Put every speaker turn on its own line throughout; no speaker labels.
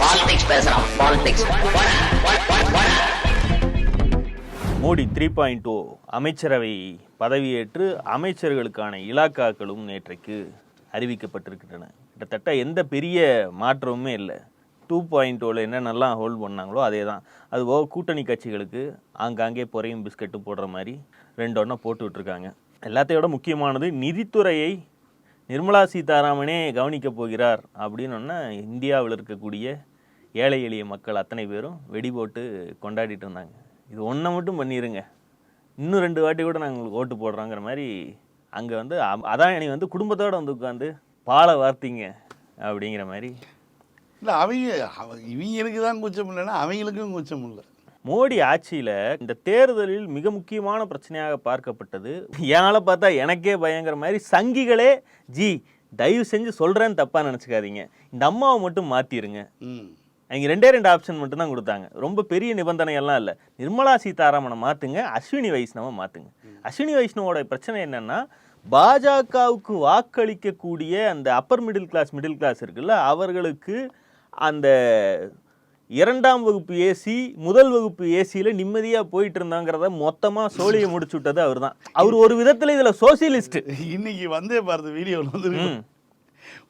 Politics பேசுறான் politics
Modi three point O அமைச்சரவை பதவியேற்று அமைச்சர்களுக்கான இலாக்காக்களும் நேற்றைக்கு அறிவிக்கப்பட்டிருக்கின்றன. கிட்டத்தட்ட எந்த பெரிய மாற்றமுமே இல்லை. டூ பாயிண்ட் ஓவில் என்னென்னலாம் ஹோல்ட் பண்ணாங்களோ அதே தான் அது போக கூட்டணி கட்சிகளுக்கு ஆங்காங்கே பொறையும் பிஸ்கட்டும் போடுற மாதிரி ரெண்டு ஒன்றா போட்டு விட்ருக்காங்க எல்லாத்தையோட முக்கியமானது நிதித்துறையை நிர்மலா சீதாராமனே கவனிக்கப் போகிறார் அப்படின்னு ஒன்று இந்தியாவில் இருக்கக்கூடிய ஏழை எளிய மக்கள் அத்தனை பேரும் வெடி போட்டு கொண்டாடிட்டு இருந்தாங்க. இது ஒன்றை மட்டும் பண்ணிடுங்க இன்னும் ரெண்டு வாட்டி கூட நாங்கள் உங்களுக்கு ஓட்டு போடுறோங்கிற மாதிரி அங்கே வந்து அ- அதான் வந்து குடும்பத்தோடு வந்து உட்காந்து பாலை வார்த்தீங்க அப்படிங்கிற மாதிரி.
இல்லை அவங்க அவ- இவங்களுக்கு தான் கூச்சம் இல்லைன்னா அவங்களுக்கும் கூச்சம் இல்லை.
மோடி ஆட்சியில் இந்த தேர்தலில் மிக முக்கியமான பிரச்சனையாக பார்க்கப்பட்டது. என்னால் பார்த்தா எனக்கே பயங்கிற மாதிரி சங்கிகளே ஜி தயவு செஞ்சு சொல்கிறேன்னு தப்பாக நினச்சிக்காதீங்க. இந்த அம்மாவை மட்டும் மாற்றிருங்க
ம்.
அவங்க ரெண்டே ரெண்டு ஆப்ஷன் மட்டும் தான் கொடுத்தாங்க. ரொம்ப பெரிய நிபந்தனை எல்லாம் இல்லை. நிர்மலா சீதாராமனை மாற்றுங்க அஸ்வினி வைஷ்ணவை மாற்றுங்க அஸ்வினி வைஷ்ணவோட பிரச்சனை என்னன்னா பாஜகவுக்கு வாக்களிக்கக்கூடிய அந்த upper middle class middle class இருக்குல்ல அவர்களுக்கு அந்த இரண்டாம் வகுப்பு ஏசி முதல் வகுப்பு ஏசியில் நிம்மதியாக போயிட்டு இருந்தாங்கிறத மொத்தமாக சோழியை முடிச்சு விட்டது அவர் தான் அவர் ஒரு விதத்தில் இதில் சோசியலிஸ்ட்
இன்னைக்கு வந்தே பாரத் வீடியோ வந்து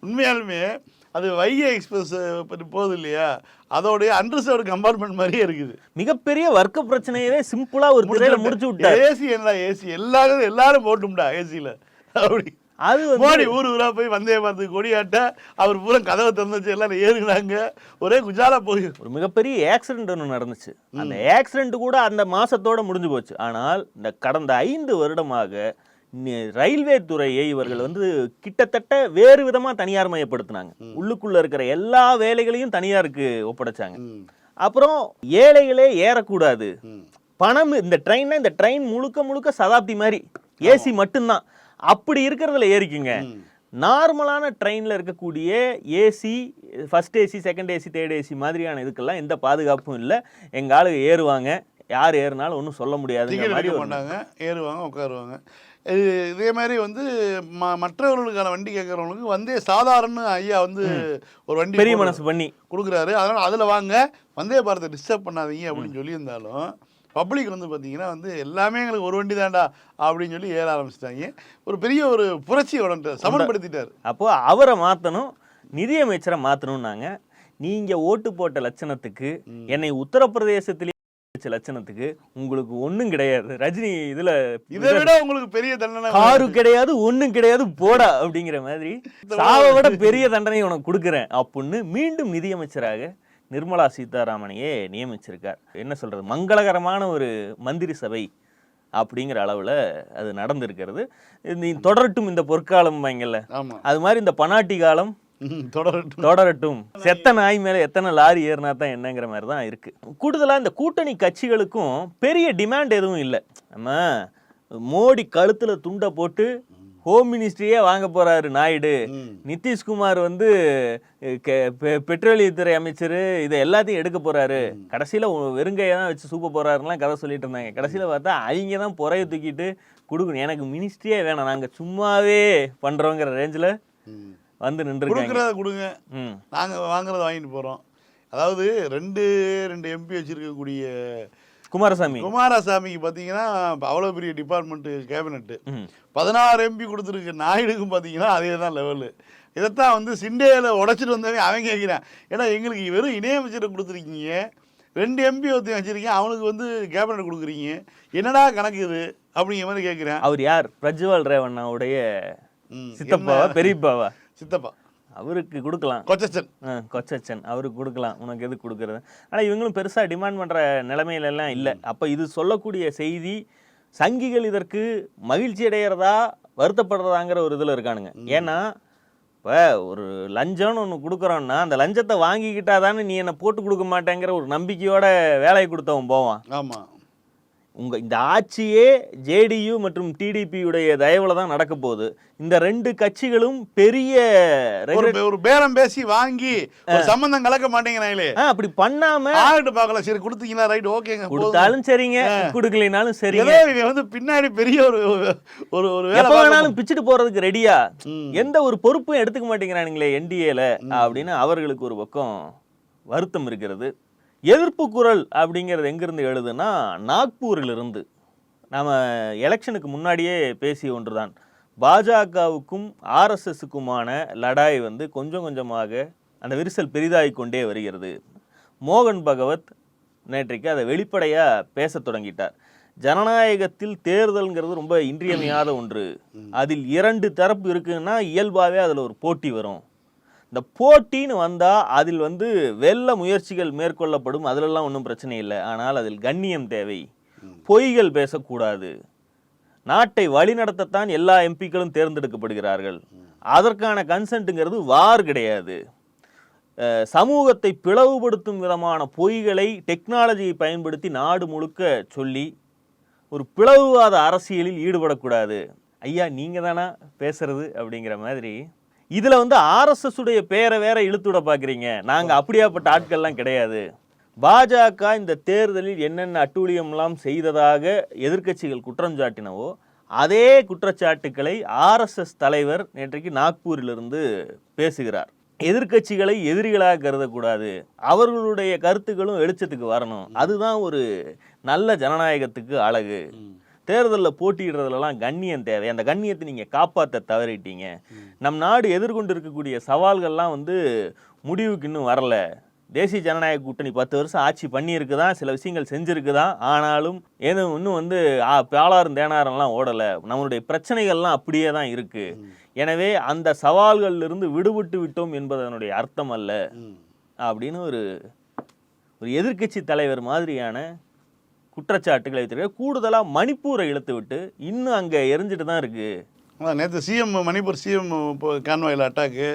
உண்மையாலுமே அது வைகை எக்ஸ்பிரஸ் போகுது இல்லையா? அதோடைய அண்டர்சர்வ்டு கம்பார்ட்மெண்ட் மாதிரியே இருக்குது.
மிகப்பெரிய வர்க்க பிரச்சனையவே சிம்பிளாக ஒரு திரையில முடிச்சு விட்டார்
ஏசி என்ன ஏசி எல்லாரும் எல்லாரும் போட்டும்டா ஏசியில் அப்படி.
அது
மோடி ஊர் ஊரா போய் வந்தே பார்த்து கொடியாட்ட அவர் பூரா கதவை திறந்துச்சு எல்லாரும் ஏறுனாங்க. ஒரே குஜாலா போய்.
ஒரு மிகப்பெரிய ஆக்சிடென்ட் ஒன்று நடந்துச்சு. அந்த ஆக்சிடென்ட் கூட அந்த மாசத்தோட முடிஞ்சு போச்சு. ஆனால் இந்த கடந்த ஐந்து வருடமாக ரயில்வே துறையை இவர்கள் வந்து கிட்டத்தட்ட வேறு விதமா தனியார் மயப்படுத்தினாங்க. உள்ளுக்குள்ள இருக்கிற எல்லா வேலைகளையும் தனியாருக்கு ஒப்படைச்சாங்க. அப்புறம் ஏழைகளே ஏறக்கூடாது. பணம் இந்த ட்ரெயின்னா இந்த ட்ரெயின் முழுக்க முழுக்க சதாப்தி மாதிரி. ஏசி மட்டும்தான். அப்படி இருக்கிறதுல ஏறிக்குங்க. நார்மலான ட்ரெயினில் இருக்கக்கூடிய AC first AC second AC third AC மாதிரியான இதுக்கெல்லாம் எந்த பாதுகாப்பும் இல்லை. எங்கள் ஆளுங்க ஏறுவாங்க. யார் ஏறுனாலும் ஒன்றும் சொல்ல ஒரு
மாட்டாங்க. ஏறுவாங்க உட்காருவாங்க. இது இதே மாதிரி வந்து ம மற்றவர்களுக்கான வண்டி கேட்குறவங்களுக்கு வந்தே சாதாரண ஐயா வந்து ஒரு வண்டி
பெரிய மனசு பண்ணி.
கொடுக்குறாரு. அதனால் அதில் வாங்க. வந்தே பாரத்தை டிஸ்டர்ப் பண்ணாதீங்க அப்படின்னு சொல்லியிருந்தாலும் பப்ளிக் வந்து பார்த்தீங்கன்னா வந்து எல்லாமே எங்களுக்கு ஒரு வண்டி தான்டா அப்படின்னு சொல்லி ஏற ஆரம்பிச்சிட்டாங்க. ஒரு பெரிய ஒரு புரட்சி உடன்ட்டு சமன்படுத்திட்டார்.
அப்போ அவரை மாற்றணும் நிதியமைச்சரை மாற்றணும்னாங்க நீங்கள் ஓட்டு போட்ட லட்சணத்துக்கு என்னை உத்தரப்பிரதேசத்திலே வச்ச லட்சணத்துக்கு உங்களுக்கு ஒன்றும் கிடையாது. ரஜினி இதில்
இதை விட உங்களுக்கு பெரிய தண்டனை
காரு கிடையாது ஒண்ணும் கிடையாது போடா அப்படிங்கிற மாதிரி சாவை விட பெரிய தண்டனை உனக்கு கொடுக்குறேன் அப்படின்னு மீண்டும் நிதியமைச்சராக நிர்மலா சீதாராமனையே நியமிச்சிருக்கார். என்ன சொல்றது? மங்களகரமான ஒரு மந்திரி சபை அப்படிங்கிற அளவில் அது நடந்திருக்கிறது. இந்த தொடரட்டும் இந்த பொற்காலம் வாங்கல
ஆமாம்
அது மாதிரி இந்த பனாட்டி காலம்
தொடரட்டும்.
தொடரட்டும். செத்த நாய் மேல எத்தனை லாரி ஏறினா தான் என்னங்கிற மாதிரி தான் இருக்கு. கூடுதலா இந்த கூட்டணி கட்சிகளுக்கும் பெரிய டிமாண்ட் எதுவும் இல்லை. நம்ம மோடி கழுத்துல துண்டை போட்டு ஹோம் மினிஸ்ட்ரியே வாங்க போறாரு நாயுடு. நிதிஷ்குமார் வந்து பெட்ரோலியத்துறை அமைச்சர் இதை எல்லாத்தையும் எடுக்க போறாரு. கடைசியில வெறுங்கையை தான் வச்சு சூப்ப போறாருலாம் கதை சொல்லிட்டு இருந்தாங்க. கடைசியில பார்த்தா அவங்க தான் புறைய தூக்கிட்டு கொடுக்கணும். எனக்கு மினிஸ்ட்ரியே வேணாம். நாங்க சும்மாவே பண்றோங்கிற ரேஞ்சில். வந்து நின்றுருக்காங்க.
கொடுக்குறத கொடுங்க.
ம்.
நாங்கள் வாங்குறத வாங்கிட்டு போகிறோம் அதாவது ரெண்டு ரெண்டு எம்பி வச்சிருக்கக்கூடிய
குமாரசாமி.
குமாரசாமிக்கு பார்த்தீங்கன்னா அவ்வளோ பெரிய டிபார்ட்மெண்ட்டு கேபினெட்டு. பதினாறு எம்பி கொடுத்துருக்கு. நாயுடுக்கும் பார்த்தீங்கன்னா அதே தான் லெவலு இதைத்தான் வந்து சிண்டேல உடைச்சிட்டு வந்தவன் அவன் கேட்குறான் ஏன்னா எங்களுக்கு வெறும் இணையமைச்சரை கொடுத்துருக்கீங்க. ரெண்டு எம்பி ஒருத்தன் வச்சிருக்கீங்க அவனுக்கு வந்து கேபினெட் கொடுக்குறீங்க. என்னடா கணக்கு இது? அப்படிங்கிற மாதிரி கேட்குறேன்
அவர் யார்? பிரஜ்வால் ரேவண்ணாவுடைய சித்தப்பாவா? பெரியப்பாவா?
சித்தப்பா.
அவருக்கு கொடுக்கலாம்.
கொச்சச்சன்.
கொச்சச்சன் அவருக்கு கொடுக்கலாம். உனக்கு எது கொடுக்கறது? ஆனால் இவங்களும் பெருசாக டிமாண்ட் பண்ணுற நிலைமையில எல்லாம் இல்லை அப்போ இது சொல்லக்கூடிய செய்தி சங்கிகள் இதற்கு மகிழ்ச்சி அடையிறதா வருத்தப்படுறதாங்கிற ஒரு இதில் இருக்கானுங்க. ஏன்னா இப்போ ஒரு லஞ்சம்னு ஒன்று கொடுக்குறோன்னா அந்த லஞ்சத்தை வாங்கிக்கிட்டா தானே நீ என்னை போட்டு கொடுக்க மாட்டேங்கிற ஒரு நம்பிக்கையோட வேலையை கொடுத்தவன் போவான்.
ஆமாம்
உங்க இந்த ஆட்சியே ஜேடியு மற்றும் டிடிபி உடைய தயவுல தான் நடக்க போகுது. இந்த ரெண்டு கட்சிகளும் பெரிய
ஒரு பேரம் பேசி வாங்கி சம்பந்தம் கலக்க மாட்டேங்கிறாங்களே
அப்படி பண்ணாம
ஆகிட்டு பார்க்கலாம் சரி கொடுத்தீங்களா ரைட் ஓகேங்க.
கொடுத்தாலும் சரிங்க கொடுக்கலைனாலும்
ஏதோ இவன் வந்து பின்னாடி பெரிய ஒரு ஒரு ஒரு வேலை
வேணாலும் பிச்சுட்டு போறதுக்கு ரெடியா. எந்த ஒரு பொறுப்பும் எடுத்துக்க மாட்டேங்கிறானுங்களே என்டிஏல அப்படின்னு அவர்களுக்கு ஒரு பக்கம் வருத்தம் இருக்கிறது. எதிர்ப்பு குரல் அப்படிங்கிறது எங்கிருந்து எழுதுனா நாக்பூரிலிருந்து. நாம எலெக்ஷனுக்கு முன்னாடியே பேசிய ஒன்றுதான். பாஜகவுக்கும் ஆர்எஸ்எஸ்க்குமான லடாய் வந்து கொஞ்சம் கொஞ்சமாக அந்த விரிசல் பெரிதாகிக் கொண்டே வருகிறது. மோகன் பகவத் நேற்றைக்கு அதை வெளிப்படையாக பேசத் தொடங்கிட்டார். ஜனநாயகத்தில் தேர்தல்ங்கிறது ரொம்ப இன்றியமையாத ஒன்று. அதில் இரண்டு தரப்பு இருக்குன்னா இயல்பாகவே அதில் ஒரு போட்டி வரும். இந்த போட்டின்னு வந்தால் அதில் வந்து வெல்ல முயற்சிகள் மேற்கொள்ளப்படும். அதிலெல்லாம் ஒன்றும் பிரச்சனை இல்லை. ஆனால் அதில் கண்ணியம் தேவை. பொய்கள் பேசக்கூடாது. நாட்டை வழிநடத்தத்தான் எல்லா எம்பிக்களும் தேர்ந்தெடுக்கப்படுகிறார்கள். அதற்கான கன்சென்ட்டுங்கிறது வார் கிடையாது. சமூகத்தை பிளவுபடுத்தும் விதமான பொய்களை டெக்னாலஜியை பயன்படுத்தி நாடு முழுக்க சொல்லி ஒரு பிளவுவாத அரசியலில் ஈடுபடக்கூடாது. ஐயா நீங்க தானா பேசுறது அப்படிங்கிற மாதிரி இதுல வந்து ஆர்எஸ்எஸ் உடைய பேரை வேற இழுத்துவிட பாக்குறீங்க. நாங்க அப்படியாப்பட்ட ஆட்கள்லாம் கிடையாது. பாஜக இந்த தேர்தலில் என்னென்ன அட்டூழியம்லாம் செய்ததாக எதிர்க்கட்சிகள் குற்றம் சாட்டினவோ அதே குற்றச்சாட்டுக்களை ஆர்எஸ்எஸ் தலைவர் நேற்றைக்கு நாக்பூரிலிருந்து பேசுகிறார். எதிர்க்கட்சிகளை எதிரிகளாக கருதக்கூடாது. அவர்களுடைய கருத்துக்களும் வெளிச்சத்துக்கு வரணும். அதுதான் ஒரு நல்ல ஜனநாயகத்துக்கு அழகு. தேர்தலில் போட்டியிடுறதுலலாம் கண்ணியம் தேவை. அந்த கண்ணியத்தை நீங்கள் காப்பாற்ற தவறிட்டீங்க. நம் நாடு எதிர்கொண்டு இருக்கக்கூடிய சவால்கள்லாம் வந்து முடிவுக்கு இன்னும் வரல. தேசிய ஜனநாயக கூட்டணி பத்து வருஷம் ஆட்சி பண்ணியிருக்குதான் சில விஷயங்கள் செஞ்சிருக்குதான் ஆனாலும் ஏதும் இன்னும் வந்து பாலாறும் தேனாரெல்லாம் ஓடலை. நம்மளுடைய பிரச்சனைகள்லாம் அப்படியே தான் இருக்கு. எனவே அந்த சவால்கள்ல இருந்து விடுபட்டு விட்டோம் என்பதனுடைய அர்த்தம் அல்ல. அப்படின்னு ஒரு ஒரு எதிர்க்கட்சி தலைவர் மாதிரியான குற்றச்சாட்டுகளை வைத்திருக்க கூடுதலாக மணிப்பூரை இழுத்து விட்டு இன்னும் அங்கே எரிஞ்சிட்டு தான் இருக்கு.
அதான் நேற்று சிஎம் மணிப்பூர் சிஎம் இப்போ கான்வாயில் அட்டாக்கு.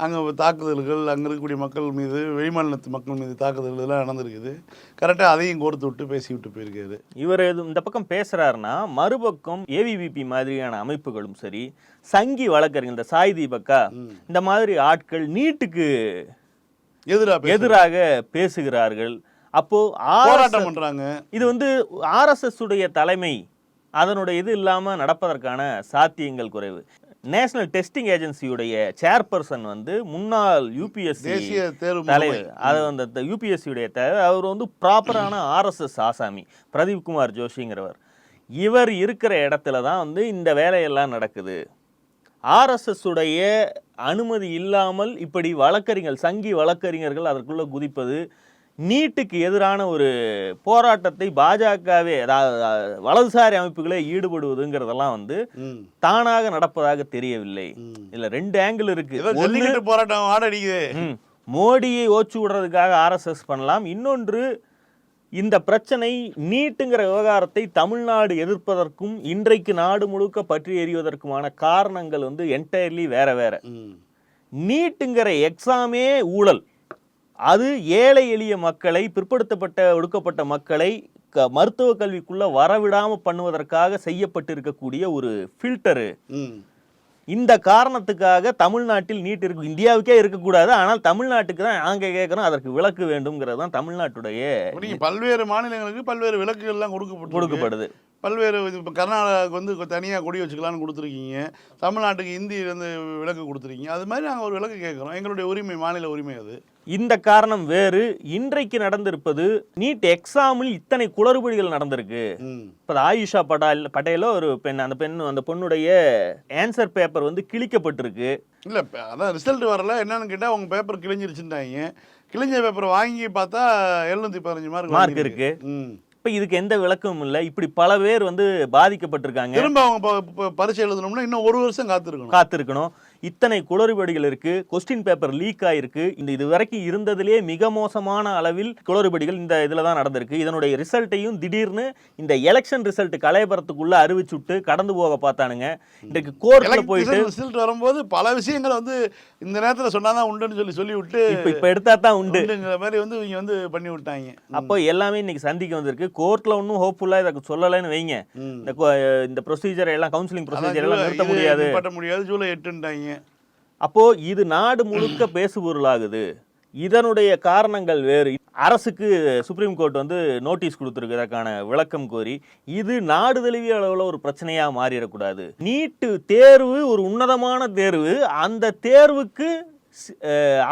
அங்கே தாக்குதல்கள் அங்கே இருக்கக்கூடிய மக்கள் மீது வெளிமாநிலத்து மக்கள் மீது தாக்குதல்கள் எல்லாம் நடந்திருக்குது. கரெக்டாக அதையும் கோர்த்து விட்டு பேசி விட்டு போயிருக்காரு.
இவர் இது இந்த பக்கம் பேசுறாருன்னா மறுபக்கம் ஏவிவிபி மாதிரியான அமைப்புகளும் சரி சங்கி வழக்கறிஞர் இந்த சாய் தீபக்கா இந்த மாதிரி ஆட்கள் நீட்டுக்கு
எதிராக
எதிராக பேசுகிறார்கள். அப்போ
போராட்டம் பண்றாங்க.
இது வந்து ஆர்எஸ்எஸ் உடைய தலைமை அதனுடைய இது இல்லாம நடப்பதற்கான சாத்தியங்கள் குறைவு. நேஷனல் டெஸ்டிங் ஏஜென்சியுடைய சேர்பர்சன் வந்து முன்னாள் யூபிஎஸ்சி
தேசிய தேர்வு
தலைவர். அது அந்த யூபிஎஸ்சியுடைய தலைவர் அவர் வந்து ப்ராப்பரான ஆர்எஸ்எஸ் ஆசாமி பிரதீப் குமார் ஜோஷிங்கிறவர். இவர் இருக்கிற இடத்துல தான் வந்து இந்த வேலையெல்லாம் நடக்குது. ஆர்எஸ்எஸ் உடைய அனுமதி இல்லாமல் இப்படி வழக்கறிஞர்கள் சங்கி வழக்கறிஞர்கள் அதற்குள்ள குதிப்பது நீட்டுக்கு எதிரான ஒரு போராட்டத்தை பாஜகவே அதாவது வலதுசாரி அமைப்புகளே ஈடுபடுவதுங்கிறதெல்லாம் வந்து. தானாக நடப்பதாக தெரியவில்லை. இதுல ரெண்டு ஆங்கிள் இருக்கு.
போராட்டம்
மோடியை ஓச்சு விடுறதுக்காக ஆர்எஸ்எஸ் பண்ணலாம். இன்னொன்று இந்த பிரச்சனை நீட்டுங்கிற விவகாரத்தை தமிழ்நாடு எதிர்ப்பதற்கும் இன்றைக்கு நாடு முழுக்க பற்றி எறிவதற்குமான காரணங்கள் வந்து என்டையர்லி வேற வேற. நீட்டுங்கிற எக்ஸாமே ஊழல். அது ஏழை எளிய மக்களை பிற்படுத்தப்பட்ட ஒடுக்கப்பட்ட மக்களை க மருத்துவ கல்விக்குள்ள வரவிடாம பண்ணுவதற்காக செய்யப்பட்டிருக்கக்கூடிய ஒரு ஃபில்டரு. இந்த காரணத்துக்காக தமிழ்நாட்டில் நீட் இருக்கு இந்தியாவுக்கே இருக்கக்கூடாது ஆனால் தமிழ்நாட்டுக்கு தான் நாங்கள் கேட்குறோம் அதற்கு விலக்கு வேண்டும்ங்கிறது தான் தமிழ்நாட்டுடைய
பல்வேறு மாநிலங்களுக்கு பல்வேறு விலக்குகள் எல்லாம் கொடுக்கப்பட்டு
கொடுக்கப்படுது.
பல்வேறு இப்போ கர்நாடகாவுக்கு வந்து தனியாக கொடி வச்சுக்கலாம்னு கொடுத்துருக்கீங்க. தமிழ்நாட்டுக்கு இந்தி வந்து விலக்கு கொடுத்துருக்கீங்க. அது மாதிரி நாங்கள் ஒரு விலக்கு கேட்குறோம். எங்களுடைய உரிமை மாநில உரிமை அது.
இந்த காரணம் வேறு. இன்றைக்கு நடந்திருப்பது நீட் எக்ஸாமில் இத்தனை குளறுபடிகள் நடந்திருக்கு. இப்போ ஆயுஷா பட்டால் பட்டேலோ ஒரு பெண் அந்த பெண் அந்த பொண்ணுடைய ஆன்சர் பேப்பர் வந்து கிழிக்கப்பட்டிருக்கு.
இல்லை அதான் ரிசல்ட் வரல. என்னன்னு கேட்டால் உங்கள் பேப்பர் கிழிஞ்சிருச்சுட்டாங்க கிழிஞ்ச பேப்பரை வாங்கி பார்த்தா எழுநூற்றி பதினஞ்சு மார்க்
மார்க் இருக்கு.
ம்.
இப்போ இதுக்கு எந்த விளக்கமும் இல்லை. இப்படி பல பேர் வந்து பாதிக்கப்பட்டிருக்காங்க.
திரும்ப அவங்க ப- ப- பரீட்சை எழுதணும்னா இன்னும் ஒரு வருஷம் காத்திருக்கணும்.
காத்திருக்கணும். இத்தனை குளறுபடிகள் இருக்கு. கொஸ்டின் பேப்பர் லீக் ஆயிருக்கு. இந்த இது வரைக்கும் இருந்ததிலே மிக மோசமான அளவில் குளறுபடிகள் இந்த இதுல தான் நடந்திருக்கு. இதனுடைய ரிசல்ட்டையும் திடீர்னு இந்த எலெக்ஷன் ரிசல்ட் கலையபுரத்துக்குள்ள அறிவிச்சுட்டு கடந்து போக பார்த்தானுங்க. இன்றைக்கு கோர்ட்ல போயிட்டு
ரிசல்ட் வரும்போது பல விஷயங்கள் வந்து இந்த நேரத்தில் சொன்னாதான் உண்டுன்னு சொல்லி சொல்லி விட்டு
இப்ப இப்ப எடுத்தா தான் உண்டு.
உண்டுங்கிற மாதிரி வந்து இவங்க வந்து பண்ணி விட்டாங்க.
அப்போ எல்லாமே இன்னைக்கு சந்திக்க வந்திருக்கு. கோர்ட்ல ஒன்றும் ஹோப்ஃபுல்லா இதை சொல்லலைன்னு வைங்க. இந்த இந்த ப்ரொசீஜர் எல்லாம் கவுன்சிலிங் ப்ரொசீஜர் எல்லாம் நிறுத்த முடியாது.
முடியாது. ஜூலை எட்டுன்ட்டாங்க.
அப்போ இது நாடு முழுக்க பேசுபொருளாகுது. இதனுடைய காரணங்கள் வேறு. அரசுக்கு சுப்ரீம் கோர்ட் வந்து நோட்டீஸ் கொடுத்துருக்கு இதற்கான விளக்கம் கோரி இது நாடு தழுவிய அளவில் ஒரு பிரச்சனையாக மாறிடக்கூடாது. நீட்டு தேர்வு ஒரு உன்னதமான தேர்வு அந்த தேர்வுக்கு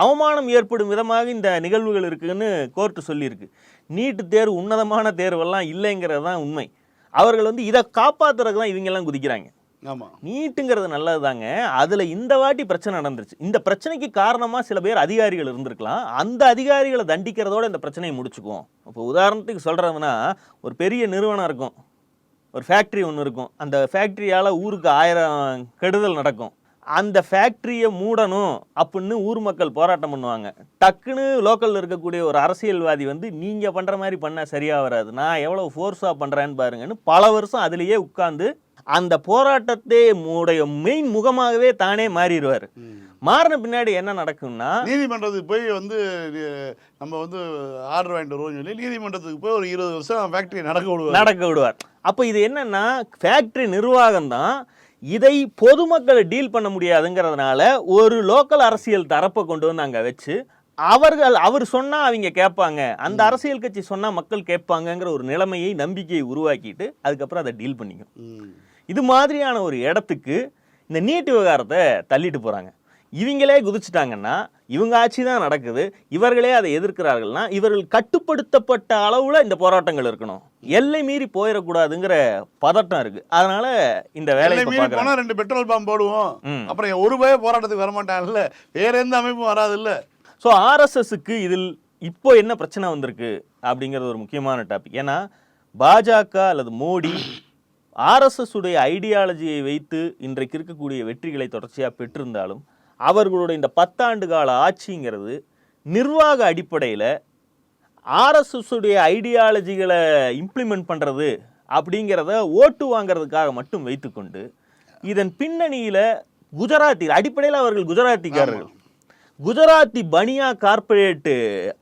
அவமானம் ஏற்படும் விதமாக இந்த நிகழ்வுகள் இருக்குதுன்னு கோர்ட்டு சொல்லியிருக்கு. நீட்டு தேர்வு உன்னதமான தேர்வெல்லாம் இல்லைங்கிறது தான் உண்மை. அவர்கள் வந்து இதை காப்பாற்றுறதுக்கு தான் இவங்கெல்லாம் குதிக்கிறாங்க.
ஆமாம்
நீட்டுங்கிறது நல்லதுதாங்க. அதில் இந்த வாட்டி பிரச்சனை நடந்துருச்சு. இந்த பிரச்சனைக்கு காரணமாக சில பேர் அதிகாரிகள் இருந்திருக்கலாம். அந்த அதிகாரிகளை தண்டிக்கிறதோட இந்த பிரச்சனையை முடிச்சுக்குவோம். இப்போ உதாரணத்துக்கு சொல்கிறதுனா ஒரு பெரிய நிறுவனம் இருக்கும். ஒரு ஃபேக்ட்ரி ஒன்று இருக்கும். அந்த ஃபேக்ட்ரியால் ஊருக்கு ஆயிரம் கெடுதல் நடக்கும். அந்த ஃபேக்ட்ரியை மூடணும் அப்படின்னு ஊர் மக்கள் போராட்டம் பண்ணுவாங்க. டக்குன்னு லோக்கலில் இருக்கக்கூடிய ஒரு அரசியல்வாதி வந்து நீங்கள் பண்ணுற மாதிரி பண்ணால் சரியாக வராது. நான் எவ்வளோ ஃபோர்ஸாக பண்ணுறேன்னு பாருங்கன்னு பல வருஷம் அதுலேயே உட்காந்து அந்த போராட்டத்தை உடைய மெயின் முகமாகவே தானே மாறிடுவார். மாறின பின்னாடி என்ன நடக்கும்னா
நீதிமன்றத்துக்கு போய் வந்து நம்ம வந்து ஆர்டர் வாங்கிட்டு வருவோம்னு சொல்லி நீதிமன்றத்துக்கு போய் ஒரு இருபது வருஷம் ஃபேக்ட்ரி நடக்க விடுவார்.
நடக்க விடுவார். அப்போ இது என்னன்னா ஃபேக்டரி நிர்வாகம் தான் இதை பொதுமக்களை டீல் பண்ண முடியாதுங்கிறதுனால ஒரு லோக்கல் அரசியல் தரப்பை கொண்டு வந்து அங்கே வச்சு அவர்கள் அவர் சொன்னா அவங்க கேட்பாங்க. அந்த அரசியல் கட்சி சொன்னா மக்கள் கேட்பாங்கங்கிற ஒரு நிலைமையை நம்பிக்கையை உருவாக்கிட்டு அதுக்கப்புறம் அதை டீல் பண்ணிக்கும். இது மாதிரியான ஒரு இடத்துக்கு இந்த நீட் விவகாரத்தை தள்ளிட்டு போறாங்க. இவங்களே குதிச்சிட்டாங்கன்னா இவங்க ஆட்சி தான் நடக்குது. இவர்களே அதை எதிர்க்கிறார்கள்னா இவர்கள் கட்டுப்படுத்தப்பட்ட அளவுல இந்த போராட்டங்கள் இருக்கணும். எல்லை மீறி போயிடக்கூடாதுங்கிற பதட்டம் இருக்கு. அதனால இந்த வேலையை
மீறி ரெண்டு பெட்ரோல் பம்ப் போடுவோம். அப்புறம் ஒரு பய போராட்டத்துக்கு வரமாட்டாங்கல்ல. வேற எந்த அமைப்பும் வராதுல்ல.
ஸோ ஆர்எஸ்எஸ்க்கு இதில் இப்போ என்ன பிரச்சனை வந்திருக்கு அப்படிங்கிறது ஒரு முக்கியமான டாபிக் ஏன்னா பாஜக அல்லது மோடி ஆர்எஸ்எஸ் உடைய ஐடியாலஜியை வைத்து இன்றைக்கு இருக்கக்கூடிய வெற்றிகளை தொடர்ச்சியாக பெற்றிருந்தாலும் அவர்களுடைய இந்த பத்தாண்டு கால ஆட்சிங்கிறது நிர்வாக அடிப்படையில் ஆர்எஸ்எஸ்ஸுடைய ஐடியாலஜிகளை இம்ப்ளிமெண்ட் பண்ணுறது அப்படிங்கிறத ஓட்டு வாங்குறதுக்காக மட்டும் வைத்துக்கொண்டு இதன் பின்னணியில் குஜராத்தி அடிப்படையில் அவர்கள் குஜராத்திக்காரர்கள். குஜராத்தி பனியா கார்ப்பரேட்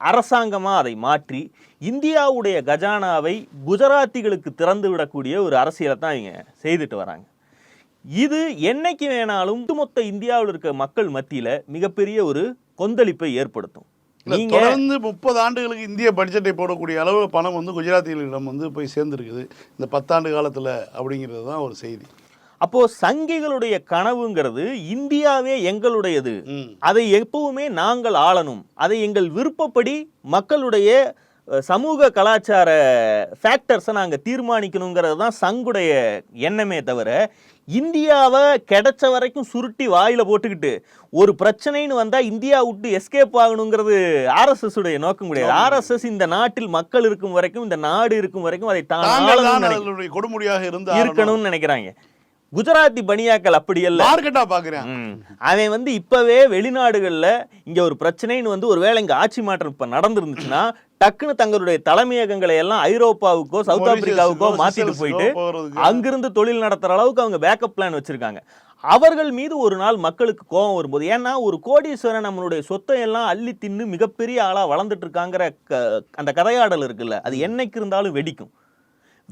அரசாங்கமா அதை மாற்றி இந்தியாவுடைய கஜானாவை குஜராத்திகளுக்கு திறந்து விடக்கூடிய ஒரு அரசியலை தான் இவங்க செய்துட்டு வராங்க. இது என்னைக்கு வேணாலும் ஒட்டுமொத்த இந்தியாவில் இருக்க மக்கள் மத்தியில மிகப்பெரிய ஒரு கொந்தளிப்பை ஏற்படுத்தும்.
தொடர்ந்து முப்பது ஆண்டுகளுக்கு இந்திய பட்ஜெட்டை போடக்கூடிய அளவு பணம் வந்து குஜராத்திகளிடம் வந்து போய் சேர்ந்துருக்குது. இந்த பத்தாண்டு காலத்துல அப்படிங்கிறது தான் ஒரு செய்தி.
அப்போ சங்கிகளுடைய கனவுங்கிறது இந்தியாவே எங்களுடையது. அதை எப்பவுமே நாங்கள் ஆளணும். அதை எங்கள் விருப்பப்படி மக்களுடைய சமூக கலாச்சார ஃபேக்டர்ஸை நாங்கள் தீர்மானிக்கணுங்கிறது தான் சங்குடைய எண்ணமே தவிர இந்தியாவை கிடைச்ச வரைக்கும் சுருட்டி வாயில போட்டுக்கிட்டு ஒரு பிரச்சனைன்னு வந்தா இந்தியா விட்டு எஸ்கேப் ஆகணுங்கிறது ஆர்எஸ்எஸ் உடைய நோக்கம் கிடையாது. ஆர்எஸ்எஸ் இந்த நாட்டில் மக்கள் இருக்கும் வரைக்கும் இந்த நாடு இருக்கும் வரைக்கும் அதை தான்
கொடுமுடியாக இருந்து
இருக்கணும்னு நினைக்கிறாங்க. குஜராத்தி பனியாக்கள் அப்படி அல்ல
மார்க்கெட்டா பாக்குறேன்.
அவன் வந்து இப்பவே வெளிநாடுகள்ல இங்க ஒரு பிரச்சனைன்னு வந்து ஒருவேளை இங்க ஆட்சி மாற்றம் இப்ப நடந்திருந்துச்சுன்னா டக்குன்னு தங்களுடைய தலைமையகங்களை எல்லாம் ஐரோப்பாவுக்கோ சவுத் ஆப்பிரிக்காவுக்கோ மாத்திட்டு போயிட்டு. அங்கிருந்து தொழில் நடத்துற அளவுக்கு அவங்க பேக்கப் பிளான் வச்சிருக்காங்க அவர்கள் மீது ஒரு நாள் மக்களுக்கு கோபம் வரும்போது ஏன்னா ஒரு கோடீஸ்வரன் நம்மளுடைய சொத்தை எல்லாம் அள்ளி தின்னு மிகப்பெரிய ஆளா வளர்ந்துட்டு இருக்காங்கிற அந்த கதையாடல் இருக்குல்ல அது என்னைக்கு இருந்தாலும் வெடிக்கும்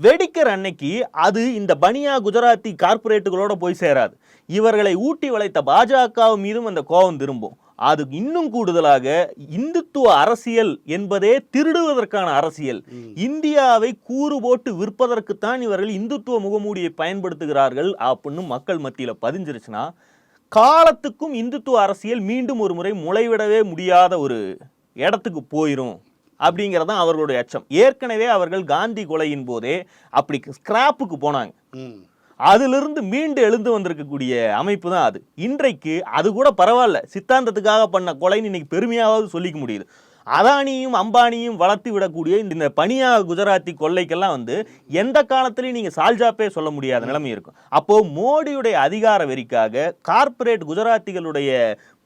வெடிக்கிற அன்னைக்கு அது இந்த பனியா குஜராத்தி கார்ப்பரேட்டுகளோட போய் சேராது. இவர்களை ஊட்டி வளைத்த பாஜக மீதும் அந்த கோபம் திரும்பும். அது இன்னும் கூடுதலாக இந்துத்துவ அரசியல் என்பதே திருடுவதற்கான அரசியல். இந்தியாவை கூறு போட்டு விற்பதற்குத்தான் இவர்கள் இந்துத்துவ முகமூடியை பயன்படுத்துகிறார்கள் அப்படின்னு மக்கள் மத்தியில பதிஞ்சிருச்சுன்னா காலத்துக்கும் இந்துத்துவ அரசியல் மீண்டும் ஒரு முறை முளைவிடவே முடியாத ஒரு இடத்துக்கு போயிரும். அப்படிங்கிறது தான் அவர்களுடைய அச்சம். ஏற்கனவே அவர்கள் காந்தி கொலையின் போதே அப்படி ஸ்கிராப்புக்கு போனாங்க. அதிலிருந்து மீண்டு எழுந்து வந்திருக்கக்கூடிய அமைப்பு தான் அது. இன்றைக்கு அது கூட பரவாயில்ல. சித்தாந்தத்துக்காக பண்ண கொலைன்னு இன்னைக்கு பெருமையாவது சொல்லிக்க முடியுது. அதானியும் அம்பானியும் வளர்த்து விடக்கூடிய இந்த பனியா குஜராத்தி கொள்ளைக்கெல்லாம் வந்து எந்த காலத்திலையும் நீங்க சால்ஜாப்பே சொல்ல முடியாத நிலைமை இருக்கும். அப்போ மோடியுடைய அதிகார வெறிக்காக கார்ப்பரேட் குஜராத்திகளுடைய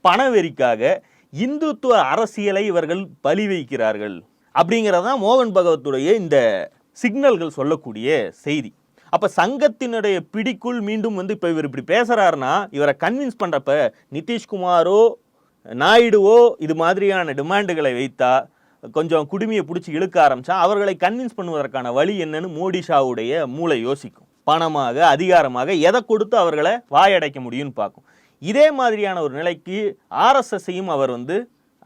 பண வெறிக்காக இந்துத்துவ அரசியலை இவர்கள் பலி வைக்கிறார்கள் அப்படிங்கிறதான் மோகன் பகவத்துடைய இந்த சிக்னல்கள் சொல்லக்கூடிய செய்தி. அப்போ சங்கத்தினுடைய பிடிக்குள் மீண்டும் வந்து இப்போ இவர் இப்படி பேசுகிறாருன்னா இவரை கன்வின்ஸ் பண்ணுறப்ப நிதிஷ்குமாரோ நாயுடுவோ இது மாதிரியான டிமாண்டுகளை வைத்தா கொஞ்சம் குடுமையை பிடிச்சி இழுக்க ஆரம்பித்தா அவர்களை கன்வின்ஸ் பண்ணுவதற்கான வழி என்னன்னு மோடி ஷாவுடைய மூளை யோசிக்கும். பணமாக அதிகாரமாக எதை கொடுத்து அவர்களை வாயடைக்க முடியும்னு பார்க்கும். இதே மாதிரியான ஒரு நிலைக்கு ஆர்எஸ்எஸ்ஸையும் அவர் வந்து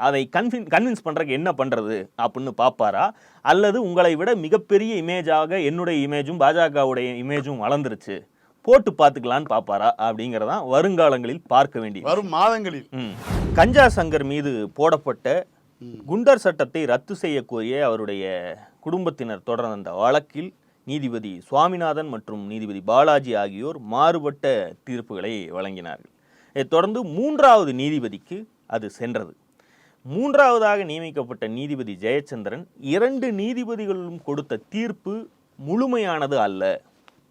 அதை கன்வின் கன்வின்ஸ் பண்ணுறதுக்கு என்ன பண்ணுறது அப்படின்னு பார்ப்பாரா? அல்லது உங்களை விட மிகப்பெரிய இமேஜாக என்னுடைய இமேஜும் பாஜகவுடைய இமேஜும் வளர்ந்துருச்சு போட்டு பார்த்துக்கலான்னு பார்ப்பாரா அப்படிங்கிறதான் வருங்காலங்களில் பார்க்க வேண்டிய
வரும் மாதங்களில்.
கஞ்சா சங்கர் மீது போடப்பட்ட குண்டர் சட்டத்தை ரத்து செய்ய கோரிய அவருடைய குடும்பத்தினர் தொடர்ந்த அந்த வழக்கில் நீதிபதி சுவாமிநாதன் மற்றும் நீதிபதி பாலாஜி ஆகியோர் மாறுபட்ட தீர்ப்புகளை வழங்கினார்கள். தொடர்ந்து மூன்றாவது நீதிபதிக்கு அது சென்றது. மூன்றாவதாக நியமிக்கப்பட்ட நீதிபதி ஜெயச்சந்திரன் இரண்டு நீதிபதிகளும் கொடுத்த தீர்ப்பு முழுமையானது அல்ல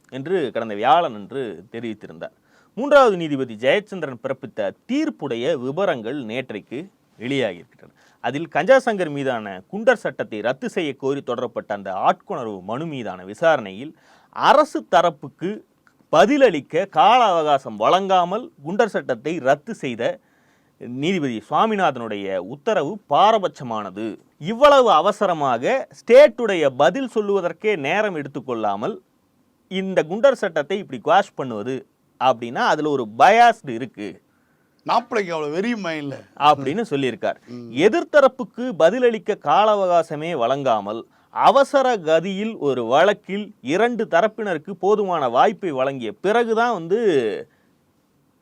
என்று கடந்த வியாழன் என்று தெரிவித்திருந்தார். மூன்றாவது நீதிபதி ஜெயச்சந்திரன் பிறப்பித்த தீர்ப்புடைய விவரங்கள் நேற்றைக்கு வெளியாகியிருக்கின்றன. அதில் கஞ்சா சங்கர் மீதான குண்டர் சட்டத்தை ரத்து செய்ய கோரி தொடரப்பட்ட அந்த ஆட்கொணர்வு மனு மீதான விசாரணையில் அரசு தரப்புக்கு பதிலளிக்க கால அவகாசம் வழங்காமல் குண்டர் சட்டத்தை ரத்து செய்த நீதிபதி சுவாமிநாதனுடைய உத்தரவு பாரபட்சமானது. இவ்வளவு அவசரமாக ஸ்டேட்டுடைய பதில் சொல்லுவதற்கே நேரம் எடுத்துக்கொள்ளாமல் இந்த குண்டர் சட்டத்தை இப்படி குவாஷ் பண்ணுவது அப்படின்னா அதுல ஒரு பயாஸ்டு இருக்கு.
மாப்பிள்ளைக்கு அவ்வளோ வெறியுமா
அப்படின்னு சொல்லியிருக்கார். எதிர்த்தரப்புக்கு பதிலளிக்க கால அவகாசமே வழங்காமல் அவசர கதியில் ஒரு வழக்கில் இரண்டு தரப்பினருக்கு போதுமான வாய்ப்பை வழங்கிய பிறகுதான் வந்து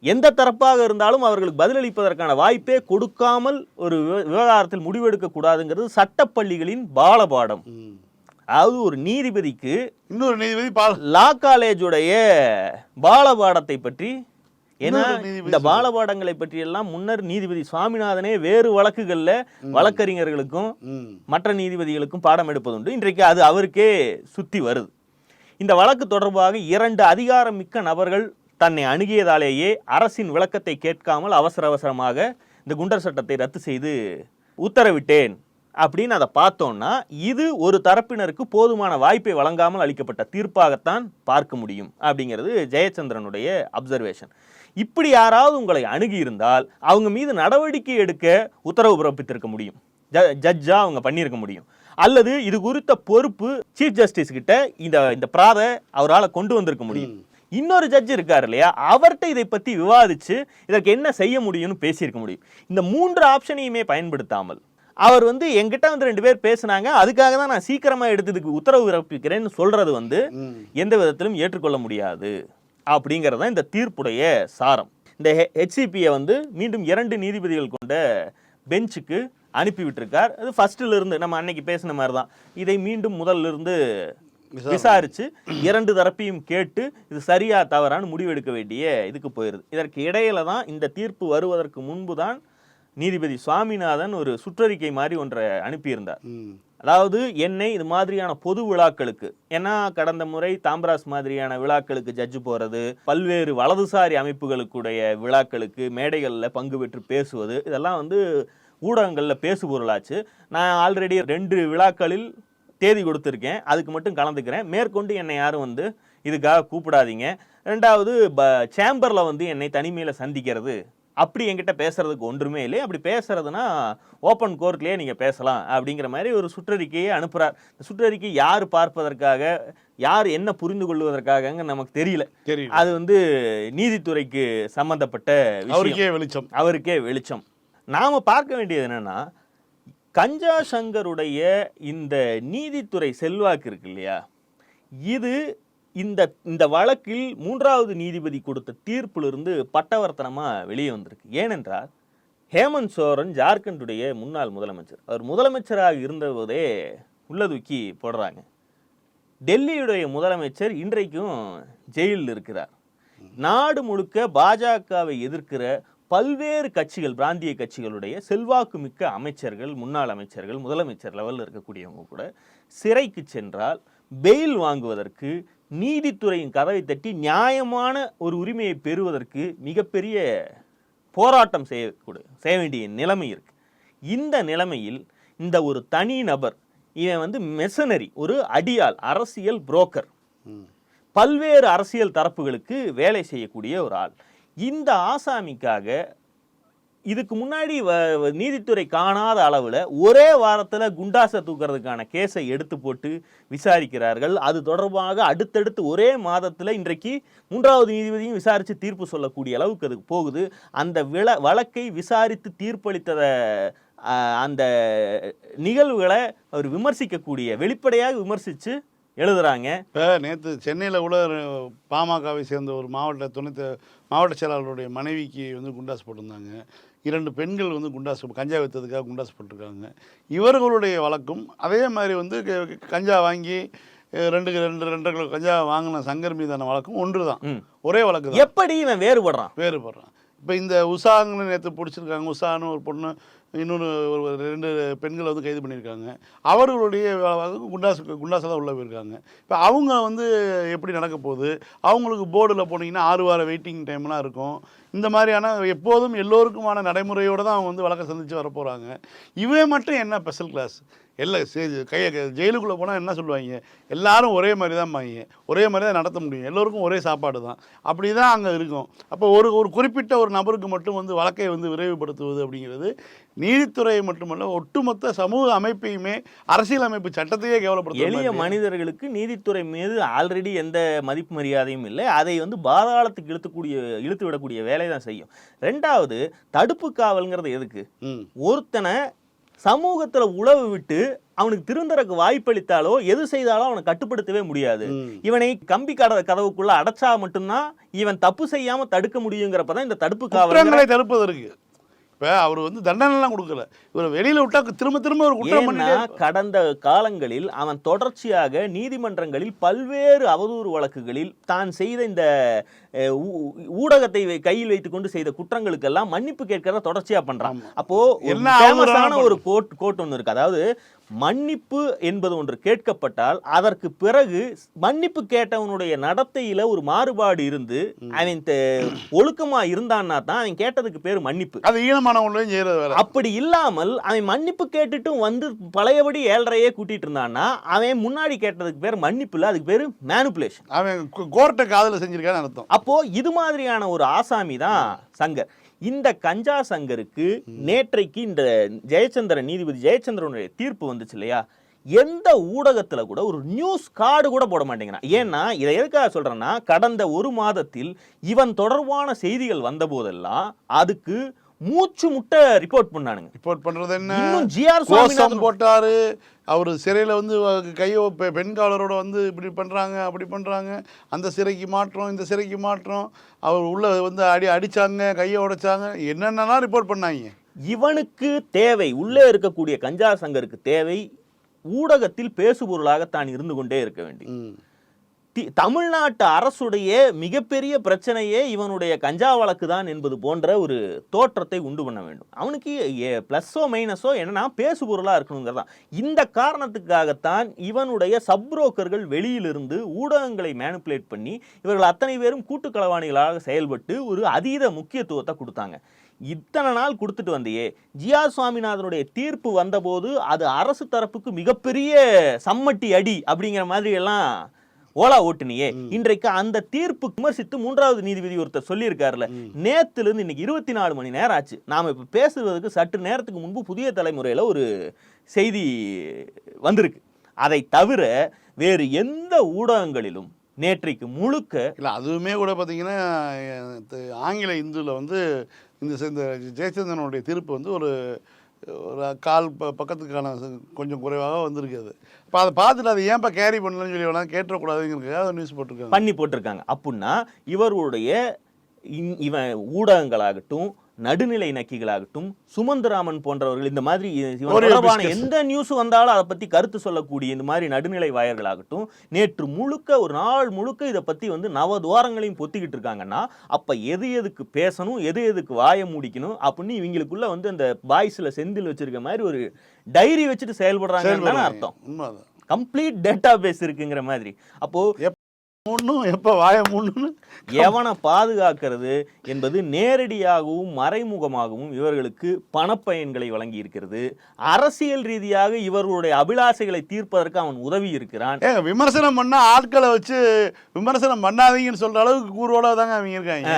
எந்த தரப்பாக இருந்தாலும் அவர்களுக்கு பதிலளிப்பதற்கான வாய்ப்பே கொடுக்காமல் ஒரு விவ- விவகாரத்தில் முடிவெடுக்க கூடாதுங்கிறது சட்டப்பள்ளிகளின் பாலபாடம். அதாவது ஒரு நீதிபதிக்கு
இன்னொரு நீதிபதி
லா காலேஜுடைய பாலபாடத்தை பற்றி ஏன்னா இந்த பாலபாடங்களை பற்றி எல்லாம் முன்னர் நீதிபதி சுவாமிநாதனே வேறு வழக்குகள்ல வழக்கறிஞர்களுக்கும் மற்ற நீதிபதிகளுக்கும் பாடம் எடுப்பதுண்டு. இன்றைக்கு அது அவருக்கே சுத்தி வருது. இந்த வழக்கு தொடர்பாக இரண்டு அதிகாரம் மிக்க நபர்கள் தன்னை அணுகியதாலேயே அரசின் விளக்கத்தை கேட்காமல் அவசர அவசரமாக இந்த குண்டர் சட்டத்தை ரத்து செய்து உத்தரவிட்டேன் அப்படின்னு அதை பார்த்தோம்னா இது ஒரு தரப்பினருக்கு போதுமான வாய்ப்பை வழங்காமல் அளிக்கப்பட்ட தீர்ப்பாகத்தான் பார்க்க முடியும் அப்படிங்கிறது ஜெயச்சந்திரனுடைய அப்சர்வேஷன் இப்படி யாராவது உங்களை அணுகியிருந்தால் அவங்க மீது நடவடிக்கை எடுக்க உத்தரவு பிறப்பித்திருக்க முடியும். ஜ- ஜட்ஜா அவங்க பண்ணியிருக்க முடியும். அல்லது இது குறித்த பொறுப்பு சீஃப் ஜஸ்டிஸ் கிட்ட இந்த இந்த பிராதை அவரால் கொண்டு வந்திருக்க முடியும். இன்னொரு ஜட்ஜ் இருக்கார் இல்லையா? அவர்கிட்ட இதை பத்தி விவாதிச்சு இதற்கு என்ன செய்ய முடியும்னு பேசியிருக்க முடியும். இந்த மூன்று ஆப்ஷனையுமே பயன்படுத்தாமல். அவர் வந்து என்கிட்ட வந்து ரெண்டு பேர் பேசுனாங்க. அதுக்காக தான் நான் சீக்கிரமா எடுத்ததுக்கு உத்தரவு பிறப்பிக்கிறேன்னு சொல்றது வந்து எந்த விதத்திலும் ஏற்றுக்கொள்ள முடியாது. அப்படிங்கிறது தான் இந்த தீர்ப்புடைய சாரம். இந்த ஹெச்சிபியை வந்து மீண்டும் இரண்டு நீதிபதிகள் கொண்ட பெஞ்சுக்கு அனுப்பி விட்டிருக்கார். அது ஃபர்ஸ்ட்ல இருந்து நம்ம அன்னைக்கு பேசின மாதிரி தான் இதை மீண்டும் முதல்ல இருந்து
விசாரணை.
விசாரிச்சு இரண்டு தரப்பையும் கேட்டு இது சரியா தவறான்னு முடிவெடுக்க வேண்டிய இதுக்கு போயிருது. இதற்கு இடையில தான் இந்த தீர்ப்பு வருவதற்கு முன்பு தான் நீதிபதி சுவாமிநாதன் ஒரு சுற்றறிக்கை மாதிரி ஒன்றை அனுப்பியிருந்தார். அதாவது என்னை இது மாதிரியான பொது விழாக்களுக்கு ஏன்னா கடந்த முறை தாம்பராஸ் மாதிரியான விழாக்களுக்கு ஜட்ஜு போகிறது பல்வேறு வலதுசாரி அமைப்புகளுக்குடைய விழாக்களுக்கு மேடைகளில் பங்கு பெற்று பேசுவது இதெல்லாம் வந்து ஊடகங்களில் பேசுபொருளாச்சு நான் ஆல்ரெடி ரெண்டு விழாக்களில் தேதி கொடுத்துருக்கேன் அதுக்கு மட்டும் கலந்துக்கிறேன். மேற்கொண்டு என்னை யாரும் வந்து இதுக்காக கூப்பிடாதீங்க. ரெண்டாவது ப சேம்பரில் வந்து என்னை தனிமையில் சந்திக்கிறது. அப்படி என்கிட்ட பேசுறதுக்கு ஒன்றுமே இல்லை அப்படி பேசுறதுனா ஓப்பன் கோர்ட்லயே நீங்க பேசலாம் அப்படிங்கிற மாதிரி ஒரு சுற்றறிக்கையை அனுப்புறார். இந்த சுற்றறிக்கை யார் பார்ப்பதற்காக யார் என்ன புரிந்து கொள்வதற்காகங்க நமக்கு தெரியல. அது வந்து நீதித்துறைக்கு சம்பந்தப்பட்ட விஷயம்.
அவருக்கே வெளிச்சம்.
அவருக்கே வெளிச்சம். நாம பார்க்க வேண்டியது என்னன்னா கஞ்சா சங்கருடைய இந்த நீதித்துறை செல்வாக்கு இருக்கு இல்லையா? இது இந்த இந்த வழக்கில் மூன்றாவது நீதிபதி கொடுத்த தீர்ப்பிலிருந்து பட்டவர்த்தனமாக வெளியே வந்திருக்கு. ஏனென்றால் ஹேமந்த் சோரன் ஜார்க்கண்டுடைய முன்னாள் முதலமைச்சர். அவர் முதலமைச்சராக இருந்தபோதே உள்ள தூக்கி போடுறாங்க. டெல்லியுடைய முதலமைச்சர் இன்றைக்கும் ஜெயிலில் இருக்கிறார். நாடு முழுக்க பாஜகவை எதிர்க்கிற பல்வேறு கட்சிகள் பிராந்திய கட்சிகளுடைய செல்வாக்கு மிக்க அமைச்சர்கள் முன்னாள் அமைச்சர்கள் முதலமைச்சர் லெவலில் இருக்கக்கூடியவங்க கூட சிறைக்கு சென்றால் பெயில் வாங்குவதற்கு நீதித்துறையின் கதவை தட்டி நியாயமான ஒரு உரிமையை பெறுவதற்கு மிகப்பெரிய போராட்டம் செய்யக்கூட செய்ய வேண்டிய நிலைமை இருக்கு. இந்த நிலைமையில் இந்த ஒரு தனி நபர் இவன் வந்து மெசனரி ஒரு அடியாள் அரசியல் புரோக்கர் பல்வேறு அரசியல் தரப்புகளுக்கு வேலை செய்யக்கூடிய ஒரு ஆள். இந்த ஆசாமிக்காக இதுக்கு முன்னாடி வ- நீதித்துறை காணாத அளவில் ஒரே வாரத்தில் குண்டாசை தூக்குறதுக்கான கேஸை எடுத்து போட்டு விசாரிக்கிறார்கள். அது தொடர்பாக அடுத்தடுத்து ஒரே மாதத்தில் இன்றைக்கு மூன்றாவது நீதிபதியும் விசாரித்து தீர்ப்பு சொல்லக்கூடிய அளவுக்கு அதுக்கு போகுது. அந்த விள வழக்கை விசாரித்து தீர்ப்பளித்ததை அந்த நிகழ்வுகளை அவர் விமர்சிக்கக்கூடிய வெளிப்படையாக விமர்சித்து எழுதுறாங்க.
இப்போ நேற்று சென்னையில் கூட பாமகவை சேர்ந்த ஒரு மாவட்ட துணை தெ- மாவட்ட செயலாளருடைய மனைவிக்கு வந்து குண்டாஸ் போட்டிருந்தாங்க. இரண்டு பெண்கள் வந்து குண்டாஸ் கஞ்சா விற்றதுக்காக குண்டாஸ் போட்டிருக்காங்க. இவர்களுடைய வழக்கும் அதே மாதிரி வந்து கஞ்சா வாங்கி ரெண்டு ரெண்டு ரெண்டரை கிலோ கஞ்சா வாங்கின சங்கர் மீதான வழக்கும் ஒன்று தான். ஒரே வழக்கு
எப்படி இவன் வேறுபடுறான்?
வேறுபடுறான். இப்போ இந்த உஷாங்கன்னு நேற்று பிடிச்சிருக்காங்க. உஷான்னு ஒரு பொண்ணு இன்னொன்று ஒரு ரெண்டு பெண்களை வந்து கைது பண்ணியிருக்காங்க. அவர்களுடைய குண்டாஸ் குண்டாஸாக தான் உள்ளே போயிருக்காங்க. இப்போ அவங்க வந்து எப்படி நடக்க போகுது? அவங்களுக்கு போர்டில் போனீங்கன்னா ஆறு வார வெயிட்டிங் டைம்லாம் இருக்கும். இந்த மாதிரியான எப்போதும் எல்லோருக்குமான நடைமுறையோடு தான் அவங்க வந்து வழக்கை சந்தித்து வரப்போகிறாங்க இவன் மட்டும் என்ன ஸ்பெஷல் கிளாஸ் எல்லாம் சே- கையை ஜெயிலுக்குள்ளே போனால் என்ன சொல்லுவாங்க? எல்லாரும் ஒரே மாதிரி தான் பாங்க ஒரே மாதிரி தான் நடத்த முடியும். எல்லோருக்கும் ஒரே சாப்பாடு தான் அப்படி தான் அங்கே இருக்கும். அப்போ ஒரு ஒரு குறிப்பிட்ட ஒரு நபருக்கு மட்டும் வந்து வழக்கை வந்து விரைவுபடுத்துவது அப்படிங்கிறது நீதித்துறையை மட்டுமல்ல ஒட்டுமொத்த சமூக அமைப்பையுமே அரசியல் அமைப்பு சட்டத்தையே கேவலப்படுத்த
எளிய மனிதர்களுக்கு நீதித்துறை மீது ஆல்ரெடி எந்த மதிப்பு மரியாதையும் இல்லை. அதை வந்து பாதாளத்துக்கு இழுத்துக்கூடிய இழுத்து விடக்கூடிய வேலை தான் செய்யும். ரெண்டாவது தடுப்பு காவல்ங்கிறது எதுக்கு? ஒருத்தனை சமூகத்துல உழவு விட்டு அவனுக்கு திருந்தறக்கு வாய்ப்பளித்தாலோ எது செய்தாலும் அவனை கட்டுப்படுத்தவே முடியாது. இவனை கம்பி கட கதவுக்குள்ள அடைச்சா மட்டும்தான் இவன் தப்பு செய்யாம தடுக்க முடியுங்கிறப்பதான் இந்த தடுப்பு காவல்
தடுப்பதற்கு இப்போ அவர் வந்து தண்டனைலாம் கொடுக்கல. இவர் வெளியில் விட்டா திரும்ப திரும்ப ஒரு குற்றம்
கடந்த காலங்களில் அவன் தொடர்ச்சியாக நீதிமன்றங்களில் பல்வேறு அவதூறு வழக்குகளில் தான் செய்த இந்த ஊடகத்தை கையில் வைத்துக்கொண்டு செய்த குற்றங்களுக்கெல்லாம் மன்னிப்பு கேட்கறத தொடர்ச்சியா பண்றான்.
ஆமா.
அப்போ ஒரு
என்ன
ஒரு கோட் கோட் ஒன்று இருக்கு. அதாவது மன்னிப்பு என்பது ஒன்று கேட்கப்பட்டால் அதற்கு பிறகு மன்னிப்பு கேட்டவனுடைய நடத்தையில ஒரு மாறுபாடு இருந்து அவன் தெ- ஒழுக்கமா இருந்தான்னா தான் அவன் கேட்டதுக்கு பேர் மன்னிப்பு.
அது வேலை
அப்படி இல்லாமல் அவன் மன்னிப்பு கேட்டுட்டும் வந்து பழையபடி ஏழரையே கூட்டிட்டு இருந்தான்னா அவன் முன்னாடி கேட்டதுக்கு பேர் மன்னிப்பு இல்லை அதுக்கு பேர் மேனுப்புலேஷன்
அவன் கோர்ட்டை காதில் செஞ்சிருக்கான்னு அர்த்தம்.
அப்போ இது மாதிரியான ஒரு ஆசாமி தான் சங்கர். இந்த கஞ்சா சங்கருக்கு நேற்றைக்கு இந்த ஜெயச்சந்திரன் நீதிபதி ஜெயச்சந்திரனுடைய தீர்ப்பு வந்துச்சு இல்லையா? எந்த ஊடகத்துல கூட ஒரு நியூஸ் கார்டு கூட போட மாட்டேங்கிறான். ஏன்னா இதை எதுக்காக சொல்றேன்னா கடந்த ஒரு மாதத்தில் இவன் தொடர்பான செய்திகள் வந்த போதெல்லாம் அதுக்கு மூச்சு முட்டை ரிப்போர்ட் பண்ணானுங்க.
ரிப்போர்ட் பண்ணுறது என்ன?
ஜிஆர்
போட்டாரு. அவர் சிறையில் வந்து கையோ பெ- பெண் காவலரோட வந்து இப்படி பண்ணுறாங்க அப்படி பண்ணுறாங்க அந்த சிறைக்கு மாற்றம் இந்த சிறைக்கு மாற்றம். அவர் உள்ள வந்து அடி அடிச்சாங்க கையை உடைச்சாங்க. என்னென்னலாம் ரிப்போர்ட் பண்ணாங்க?
இவனுக்கு தேவை உள்ளே இருக்கக்கூடிய கஞ்சா சங்கருக்கு தேவை ஊடகத்தில் பேசுபொருளாக தான் இருந்து கொண்டே இருக்க வேண்டும் தமிழ்நாட்டு அரசுடைய மிகப்பெரிய பிரச்சனையே இவனுடைய கஞ்சா வழக்கு தான் என்பது போன்ற ஒரு தோற்றத்தை உண்டு பண்ண வேண்டும். அவனுக்கு ப்ளஸ்ஸோ மைனஸோ என்னன்னா பேசுபொருளாக இருக்கணுங்கிறதான். இந்த காரணத்துக்காகத்தான் இவனுடைய சப் புரோக்கர்கள் வெளியிலிருந்து ஊடகங்களை மேனிப்புலேட் பண்ணி இவர்கள் அத்தனை பேரும் கூட்டுக்களவாணிகளாக செயல்பட்டு ஒரு அதீத முக்கியத்துவத்தை கொடுத்தாங்க. இத்தனை நாள் கொடுத்துட்டு வந்தியே ஜியா சுவாமிநாதனுடைய தீர்ப்பு வந்தபோது அது அரசு தரப்புக்கு மிகப்பெரிய சம்மட்டி அடி அப்படிங்கிற மாதிரி எல்லாம் ஓலா ஓட்டுனியே. இன்றைக்கு அந்த தீர்ப்பு விமர்சித்து மூன்றாவது நீதிபதி ஒருத்தர் சொல்லியிருக்காருல. நேத்துல இருந்து இன்னைக்கு இருபத்தி நாலு மணி நேரம் ஆச்சு. நாம இப்ப பேசுவதற்கு சற்று நேரத்துக்கு முன்பு புதிய தலைமுறையில ஒரு செய்தி வந்திருக்கு. அதை தவிர வேறு எந்த ஊடகங்களிலும் நேற்றைக்கு முழுக்க
இல்லை அதுவுமே கூட பார்த்தீங்கன்னா ஆங்கில இந்துவில் வந்து இந்த ஜெயச்சந்திரனுடைய தீர்ப்பு வந்து ஒரு ஒரு கால் ப பக்கத்துக்கான கொஞ்சம் குறைவாக வந்திருக்கு அது. இப்போ அதை பார்த்துட்டு அதை ஏன்ப்பா கேரி பண்ணலன்னு சொல்லி வேணாம் கேட்டக்கூடாதுங்கிறதுக்காக அதை நியூஸ் போட்டிருக்காங்க.
பண்ணி போட்டிருக்காங்க. அப்படின்னா இவர்களுடைய இவன் ஊடகங்களாகட்டும் நடுநிலை நக்கிகளாகட்டும் சுமந்தராமன் போன்றவர்கள் இந்த மாதிரி தொடர்பான. எந்த நியூஸ் வந்தாலும் அதை பத்தி கருத்து சொல்லக்கூடிய இந்த மாதிரி நடுநிலை வாயர்களாகட்டும் நேற்று முழுக்க ஒரு நாள் முழுக்க இதை பத்தி வந்து நவதுவாரங்களையும் பொத்திக்கிட்டு இருக்காங்கன்னா அப்ப எது எதுக்கு பேசணும் எது எதுக்கு வாயை மூடிக்கணும் அப்படின்னு இவங்களுக்குள்ள வந்து அந்த பாய்ஸ்ல செந்தில் வச்சிருக்க மாதிரி ஒரு டைரி வச்சுட்டு செயல்படுறாங்கன்னு அர்த்தம். கம்ப்ளீட் டேட்டா பேஸ் இருக்குங்கிற மாதிரி. அப்போ
மூணும் எப்போ வாய மூணுன்னு
எவனை பாதுகாக்கிறது என்பது நேரடியாகவும் மறைமுகமாகவும் இவர்களுக்கு பணப்பயன்களை வழங்கி இருக்கிறது அரசியல் ரீதியாக இவர்களுடைய அபிலாஷைகளை தீர்ப்பதற்கு அவன் உதவி இருக்கிறான்
ஏங்க விமர்சனம் பண்ணா ஆட்களை வச்சு விமர்சனம் பண்ணாதீங்கன்னு சொல்ற அளவுக்கு கூறுவோட தாங்க அவங்க இருக்காங்க?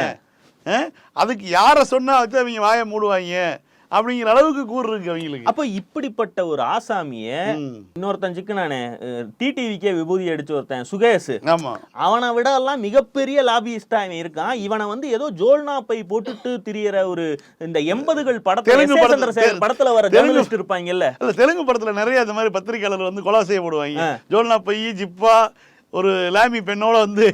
அதுக்கு யாரை சொன்னா வச்சு அவங்க வாயை மூடுவாங்க? அப்படிங்கிற அளவுக்கு கூறு இருக்கு அவங்களுக்கு.
அப்ப இப்படிப்பட்ட ஒரு ஆசாமிய
ம்.
இன்னொருத்தஞ்சுக்கு நானு டிடிவிக்கே விபூதி அடிச்சு ஒருத்தன் சுகேஷ்.
ஆமா.
அவனை விட எல்லாம் மிகப்பெரிய லாபியிஸ்டா இவன் இருக்கான். இவனை வந்து ஏதோ ஜோல்னா பை போட்டுட்டு திரியற ஒரு இந்த எண்பதுகள் படத்துல.
படத்துல-
வர ஜெர்னலிஸ்ட் இருப்பாங்கல்ல.
இல்ல தெலுங்கு படத்துல நிறைய இந்த மாதிரி பத்திரிக்கையாளர் வந்து கொலை செய்யப்படுவாங்க ஜோல்னா பையி ஜிப்பா ஒரு லாமி பெண்ணோட வந்து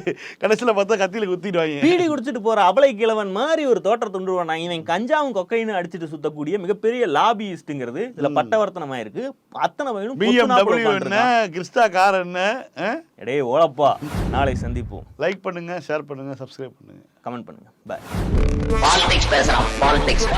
கடைசியில பார்த்தா கத்தியில குத்திடுவாங்க.
பீடி குடிச்சிட்டு போற அபலை கிழவன் மாதிரி ஒரு தோற்றத்தை உண்டுருவான். இவன் கஞ்சாவும் கொக்கைன்னு அடிச்சிட்டு சுத்தக்கூடிய மிகப்பெரிய லாபியிஸ்ட்ங்கிறது இதுல பட்டவர்த்தனமா இருக்கு அத்தனை பையனும்
பிஎம்டபிள்யூ என்ன? கிறிஸ்டா கார் என்ன?
எடே ஓலப்பா. நாளை சந்திப்போம்.
லைக் பண்ணுங்க ஷேர் பண்ணுங்க சப்ஸ்கிரைப் பண்ணுங்க.
கமெண்ட் பண்ணுங்க. பாய்
பாலிடிக்ஸ் பேசுறான். பாலிடிக்ஸ்